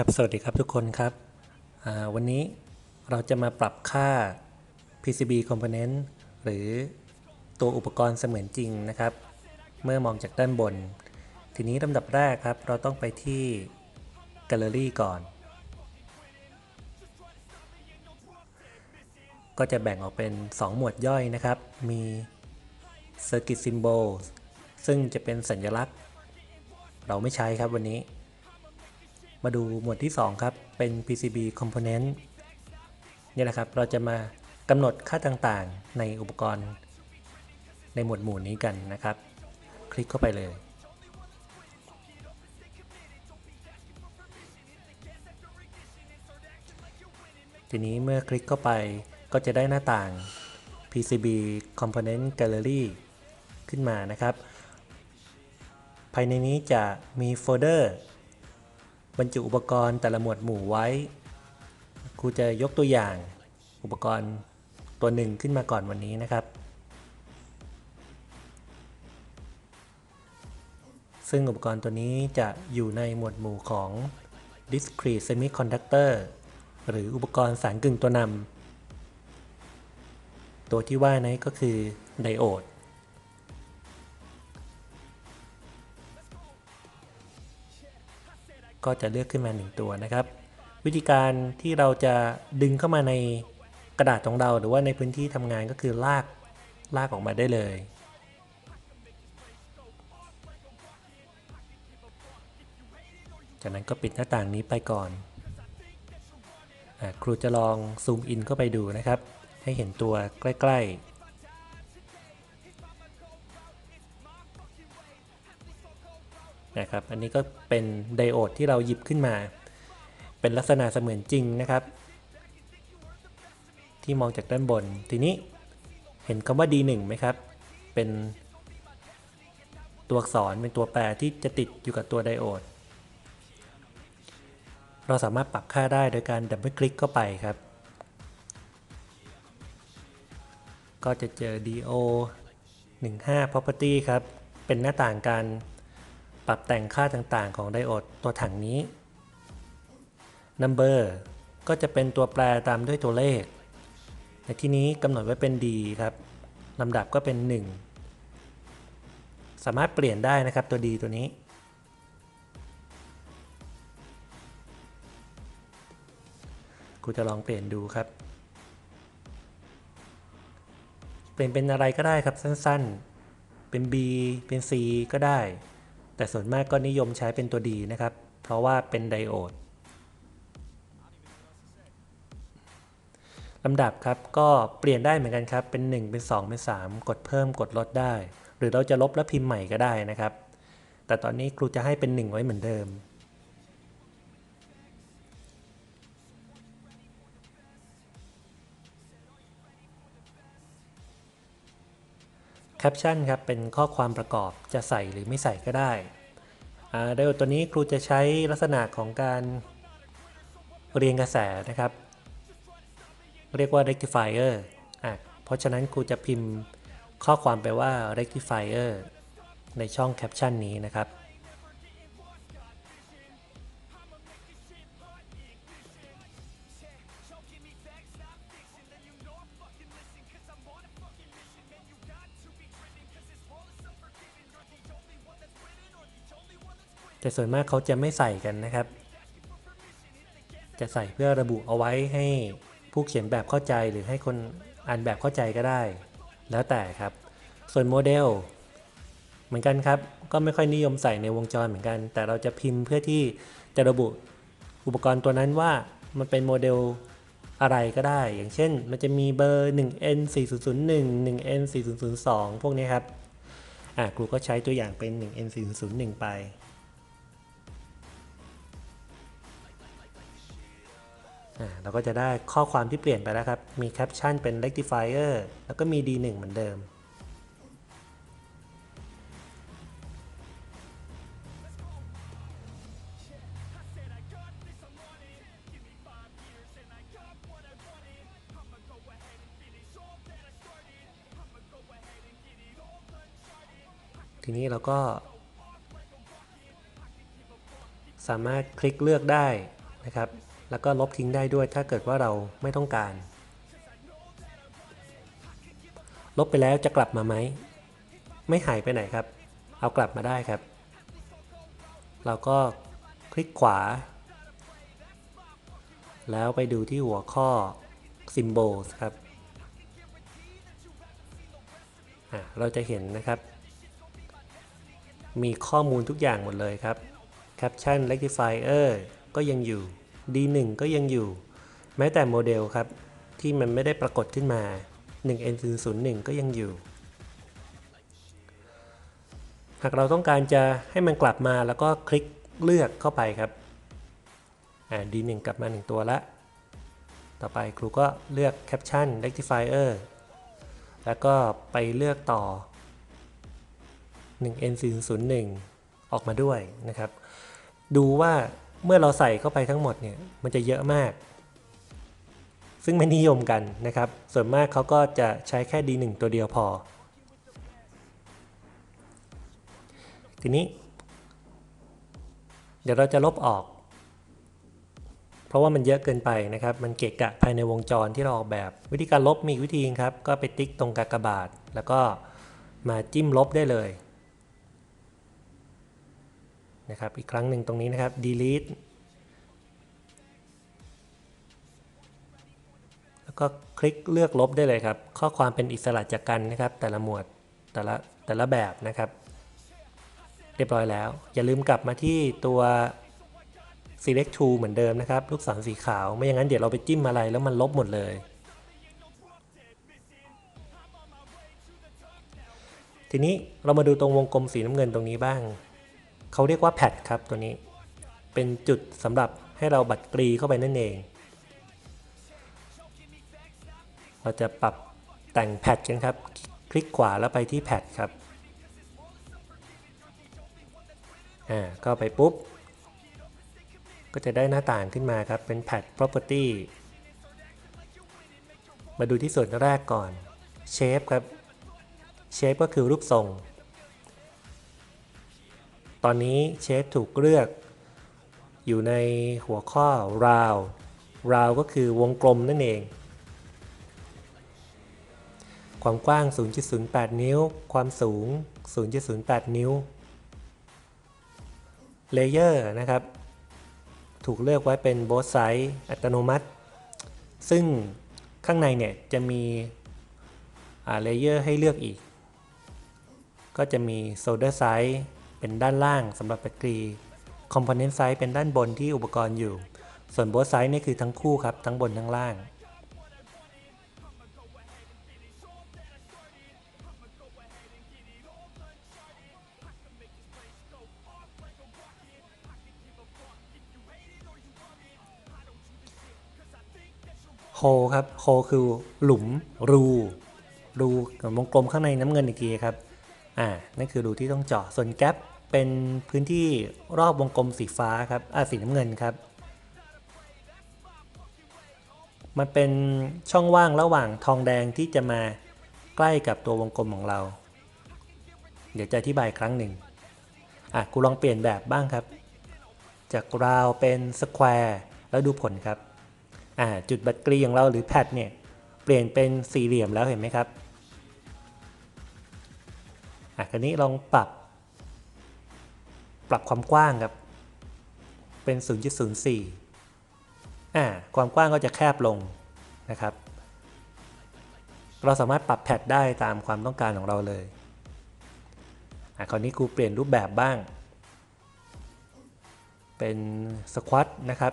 ครับ สวัสดีครับทุกคนครับ วันนี้เราจะมาปรับค่า PCB component หรือตัวอุปกรณ์เสมือนจริงนะครับ เมื่อมองจากด้านบน ทีนี้ลำดับแรกครับ เราต้องไปที่ Gallery ก่อน ก็จะแบ่งออกเป็น 2 หมวดย่อยนะครับ มี Circuit Symbol ซึ่งจะเป็นสัญลักษณ์ เราไม่ใช้ครับวันนี้ มาดูหมวดที่ 2 ครับ เป็น PCB component นี่แหละครับ เราจะมากำหนดค่าต่างๆ ในอุปกรณ์ ในหมวดหมู่นี้กันนะครับ คลิกเข้าไปเลย ทีนี้เมื่อคลิกเข้าไปก็จะได้หน้าต่าง PCB component gallery ขึ้นมานะครับ ภายในนี้จะมีโฟลเดอร์ บรรจุอุปกรณ์แต่ละหมวดหมู่ไว้ ครูจะยกตัวอย่างอุปกรณ์ตัวหนึ่งขึ้นมาก่อนวันนี้นะครับ ซึ่งอุปกรณ์ตัวนี้จะอยู่ในหมวดหมู่ของ discrete semiconductor หรืออุปกรณ์สารกึ่งตัวนำตัวที่ว่านี้ก็คือไดโอด ก็จะเลือกขึ้นมา 1 ตัวนะครับ วิธีการที่เราจะดึงเข้ามาในกระดาษของเราหรือว่าในพื้นที่ทำงานก็คือลากลากออกมาได้เลย จากนั้นก็ปิดหน้าต่างนี้ไปก่อนอครูจะลองซูมอินเข้าไปดูนะครับ ให้เห็นตัวใกล้ ๆ นะครับ อันนี้ก็เป็นไดโอดที่เราหยิบขึ้นมา เป็นลักษณะเสมือนจริงนะครับ ที่มองจากด้านบน ทีนี้เห็นคำว่า D1 ไหมครับ เป็นตัวอักษรเป็นตัวแปรที่จะติดอยู่กับตัวไดโอด เราสามารถปรับค่าได้โดยการดับเบิลคลิกเข้าไปครับ ก็จะเจอ DO 15 property ครับ เป็นหน้าต่างการ ปรับแต่งค่าต่างๆ ของไดโอดตัวถังนี้ Number ก็จะเป็นตัวแปรตามด้วยตัวเลข ในที่นี้กำหนดไว้เป็น D ครับลำดับก็เป็น 1 สามารถเปลี่ยนได้นะครับตัว D ตัวนี้ กูจะลองเปลี่ยนดูครับ เปลี่ยนเป็นอะไรก็ได้ครับสั้นๆ เป็น B เป็น C ก็ได้ แต่ส่วนมากก็นิยมใช้เป็นตัวดีนะครับ เพราะว่าเป็นไดโอดลำดับครับก็เปลี่ยนได้เหมือนกันครับ เป็น 1 เป็น 2 เป็น 3 กดเพิ่มกดลดได้ หรือเราจะลบแล้วพิมพ์ใหม่ก็ได้นะครับ แต่ตอนนี้ครูจะให้เป็น 1 ไว้เหมือนเดิม แคปชั่นครับเป็นข้อความประกอบจะใส่หรือไม่ใส่ก็ได้ไดโอดตัวนี้ครูจะใช้ลักษณะของการเรียงกระแสนะครับ เรียกว่า rectifier อะเพราะฉะนั้นครูจะพิมพ์ข้อความไปว่า rectifier ในช่องแคปชั่นนี้นะครับ แต่ส่วนมากเขาจะไม่ใส่กันนะครับ จะใส่เพื่อระบุเอาไว้ให้ผู้เขียนแบบเข้าใจหรือให้คนอ่านแบบเข้าใจก็ได้ แล้วแต่ครับ ส่วนโมเดล เหมือนกันครับ ก็ไม่ค่อยนิยมใส่ในวงจรเหมือนกัน แต่เราจะพิมพ์เพื่อที่จะระบุอุปกรณ์ตัวนั้นว่ามันเป็นโมเดลอะไรก็ได้ อย่างเช่น มันจะมีเบอร์ 1N 4001 1N 4002พวกนี้ครับ อะครูก็ใช้ตัวอย่างเป็น 1N 4001ไป เราก็จะได้ข้อความที่เปลี่ยนไปแล้วครับ มีแคปชั่นเป็น rectifier แล้วก็มี d1 เหมือนเดิม ทีนี้เราก็ สามารถคลิกเลือกได้นะครับ แล้วก็ลบทิ้งได้ด้วยถ้าเกิดว่าเราไม่ต้องการ ลบไปแล้วจะกลับมาไหม ไม่หายไปไหนครับ เอากลับมาได้ครับ เราก็คลิกขวา แล้วไปดูที่หัวข้อ Symbols ครับ เราจะเห็นนะครับ มีข้อมูลทุกอย่างหมดเลยครับ Caption Rectifier ก็ยังอยู่ D1 ก็ยังอยู่ แม้แต่โมเดลครับ ที่มันไม่ได้ปรากฏขึ้นมา 1N001 ก็ยังอยู่ หากเราต้องการจะให้มันกลับมาแล้วก็คลิกเลือกเข้าไปครับอ่า D1 กลับมา 1 ตัวละ ต่อไปครูก็เลือก Caption Rectifier แล้วก็ไปเลือกต่อ 1N401 ออกมาด้วยนะครับ ดูว่า เมื่อเราใส่เข้าไปทั้งหมดเนี่ยมันจะเยอะมาก ซึ่งไม่นิยมกันนะครับ ส่วนมากเขาก็จะใช้แค่ D1 ตัวเดียวพอ ทีนี้ เดี๋ยวเราจะลบออก เพราะว่ามันเยอะเกินไปนะครับ มันเกะกะภายในวงจรที่เราออกแบบ วิธีการลบมีวิธีครับ ก็ไปติ๊กตรงกากบาท แล้วก็มาจิ้มลบได้เลย นะครับ อีกครั้งหนึ่งตรงนี้นะครับ delete แล้วก็คลิกเลือกลบได้เลยครับ ข้อความเป็นอิสระจากกันนะครับ แต่ละหมวดแต่ละแต่ละแบบนะครับ เรียบร้อยแล้ว อย่าลืมกลับมาที่ตัว select tool เหมือนเดิมนะครับ ลูกศรสีขาว ไม่อย่างนั้นเดี๋ยวเราไปจิ้มอะไรแล้วมันลบหมดเลยทีนี้เรามาดูตรงวงกลมสีน้ำเงินตรงนี้บ้าง เขาเรียกว่าแพดครับตัวนี้ เป็นจุดสำหรับให้เราบัตรกรีเข้าไปนั่นเอง เราจะปรับแต่งแพดกันครับ คลิกขวาแล้วไปที่แพดครับ อ่าก็ไปปุ๊บ ก็จะได้หน้าต่างขึ้นมาครับ เป็นแพด property มาดูที่ส่วนแรกก่อน shape ครับ shape ก็คือรูปทรง ตอนนี้เชฟถูกเลือกอยู่ในหัวข้อ round round ก็คือวงกลมนั่นเอง ความกว้าง 0.08 นิ้ว ความสูง 0.08 นิ้ว Layer นะครับ ถูกเลือกไว้เป็น both size อัตโนมัติ ซึ่งข้างในเนี่ยจะมีเลเยอร์ให้เลือกอีก ก็จะมี solder size เป็นด้านล่างสำหรับแบตเตอรี่ component size เป็นด้านบนที่อุปกรณ์อยู่ ส่วน both size นี่คือทั้งคู่ครับ ทั้งบนทั้งล่างโฮครับโฮคือหลุมรู รูกับวงกลมข้างในน้ำเงินอีกทีครับ อ่านั่นคือรูที่ต้องเจาะส่วนแกปเป็นพื้นที่รอบวงกลมสีฟ้าครับอ่าสีน้ำเงินครับ มันเป็นช่องว่างระหว่างทองแดงที่จะมาใกล้กับตัววงกลมของเรา เดี๋ยวจะอธิบายครั้งหนึ่งอะกูลองเปลี่ยนแบบบ้างครับ จากราวเป็นสแควร์แล้วดูผลครับอ่าจุดบัตรกรีของเราหรือแพดเนี่ยเปลี่ยนเป็นสี่เหลี่ยมแล้วเห็นไหมครับ อะคราวนี้ลองปรับ ปรับความกว้างครับ เป็น 0.04อ่าความกว้างก็จะแคบลงนะครับ เราสามารถปรับแพดได้ตามความต้องการของเราเลยอะคราวนี้ครูเปลี่ยนรูปแบบบ้าง เป็นสควอตนะครับ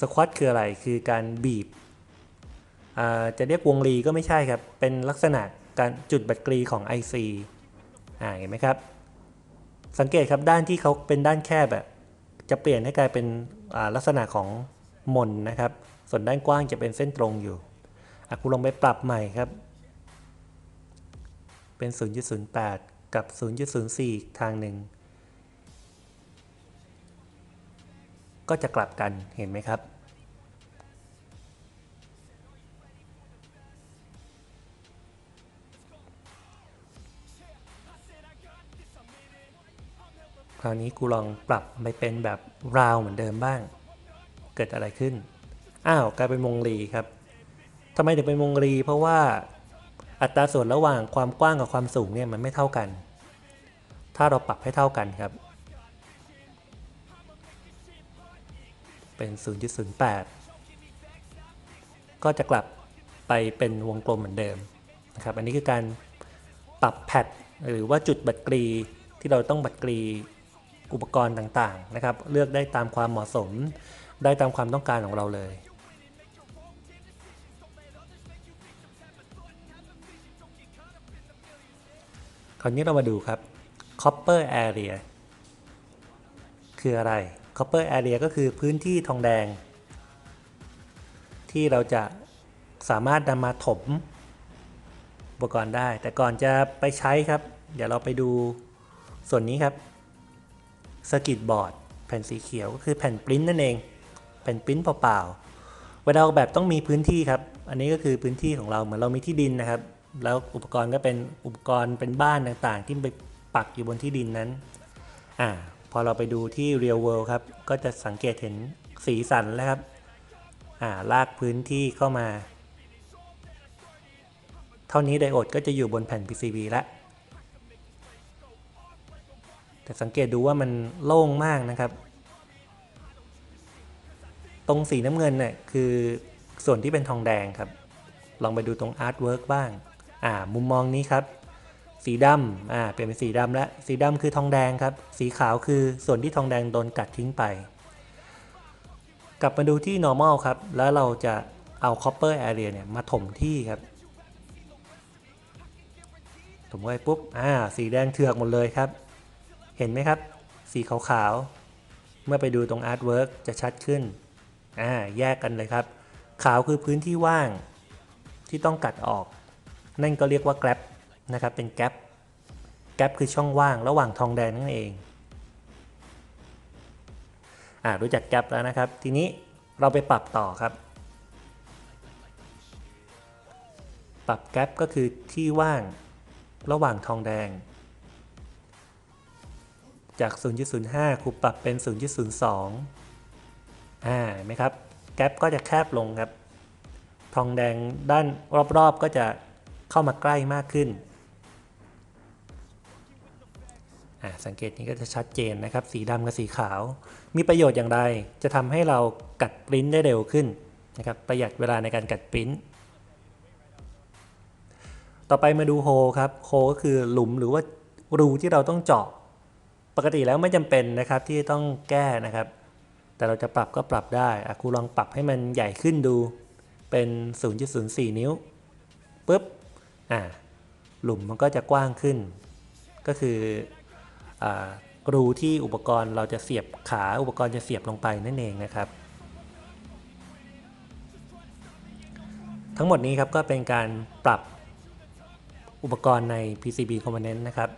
สควอตคืออะไร คือการบีบ จะเรียกวงรีก็ไม่ใช่ครับ เป็นลักษณะการจุดบัตรกรีของ IC อ่าเห็นไหมครับ สังเกตครับด้านที่เขาเป็นด้านแคบแบบจะเปลี่ยนให้กลายเป็นลักษณะของมนนะครับ ส่วนด้านกว้างจะเป็นเส้นตรงอยู่อะคุณลองไปปรับใหม่ครับ เป็น 0.08 กับ 0.04อีกทางหนึ่ง ก็จะกลับกันเห็นไหมครับ คราวนี้กูลองปรับไปเป็นแบบราวเหมือนเดิมบ้าง เกิดอะไรขึ้น อ้าวกลายเป็นวงรีครับทำไมถึงเป็นวงรี เพราะว่าอัตราส่วนระหว่างความกว้างกับความสูงเนี่ยมันไม่เท่ากัน ถ้าเราปรับให้เท่ากันครับ เป็น 0.08 ก็จะกลับไปเป็นวงกลมเหมือนเดิมนะครับ อันนี้คือการปรับแพทหรือว่าจุดบัตรกรีที่เราต้องบัตรกรี อุปกรณ์ต่างๆนะครับ เลือกได้ตามความเหมาะสม ได้ตามความต้องการของเราเลยคราวนี้เรามาดูครับ copper area คืออะไร copper area ก็คือพื้นที่ทองแดง ที่เราจะสามารถนำมาถมอุปกรณ์ได้ แต่ก่อนจะไปใช้ครับ เดี๋ยวเราไปดูส่วนนี้ครับ สกิตบอร์ดแผ่นสีเขียวก็คือแผ่นปริ้นนั่นเอง แผ่นปริ้นเปล่าๆเวลาออกแบบต้องมีพื้นที่ครับ อันนี้ก็คือพื้นที่ของเราเหมือนเรามีที่ดินนะครับ แล้วอุปกรณ์ก็เป็นอุปกรณ์เป็นบ้านต่างๆ ที่ไปปักอยู่บนที่ดินนั้นอ่าพอเราไปดูที่ real world ครับ ก็จะสังเกตเห็นสีสันแล้วครับอ่าลากพื้นที่เข้ามา เท่านี้ไดโอดก็จะอยู่บนแผ่น PCB แล้ว แต่สังเกตดูว่ามันโล่งมากนะครับ ตรงสีน้ำเงินเนี่ยคือส่วนที่เป็นทองแดงครับ ลองไปดูตรงอาร์ตเวิร์กบ้าง อ่า มุมมองนี้ครับ สีดำอ่า เปลี่ยนเป็นสีดำแล้ว สีดำคือทองแดงครับ สีขาวคือส่วนที่ทองแดงโดนกัดทิ้งไป กลับมาดูที่ normal ครับ แล้วเราจะเอา copper area เนี่ยมาถมที่ครับถมไว้ปุ๊บ อ่า สีแดงเถือกหมดเลยครับ เห็นไหมครับ สีขาวๆ เมื่อไปดูตรง artwork จะชัดขึ้น อ่า แยกกันเลยครับ ขาวคือพื้นที่ว่างที่ต้องกัดออก นั่นก็เรียกว่าแกลบนะครับ เป็นแกลบแกลบคือช่องว่างระหว่างทองแดงนั่นเอง อ่า รู้จักแกลบแล้วนะครับ ทีนี้เราไปปรับต่อครับ ปรับแกลบก็คือที่ว่างระหว่างทองแดง จาก 0.05 ครูปรับเป็น 0.02 อ่าเห็นไหมครับ แกลบก็จะแคบลงครับ ทองแดงด้านรอบๆก็จะเข้ามาใกล้มากขึ้นอ่าสังเกตนี้ก็จะชัดเจนนะครับ สีดำกับสีขาว มีประโยชน์อย่างไร จะทำให้เรากัดปริ้นได้เร็วขึ้นนะครับ ประหยัดเวลาในการกัดปริ้นต่อไปมาดูโฮครับ โฮก็คือหลุมหรือว่ารูที่เราต้องเจาะ ปกติแล้วไม่จำเป็นนะครับที่ต้องแก้นะครับ แต่เราจะปรับก็ปรับได้อะครูลองปรับให้มันใหญ่ขึ้นดูเป็น 0.04 นิ้วปุ๊บอ่าหลุมมันก็จะกว้างขึ้น ก็คืออรูที่อุปกรณ์เราจะเสียบขาอุปกรณ์จะเสียบลงไปนั่นเองนะครับ ทั้งหมดนี้ครับก็เป็นการปรับอุปกรณ์ใน PCB Component นะครับ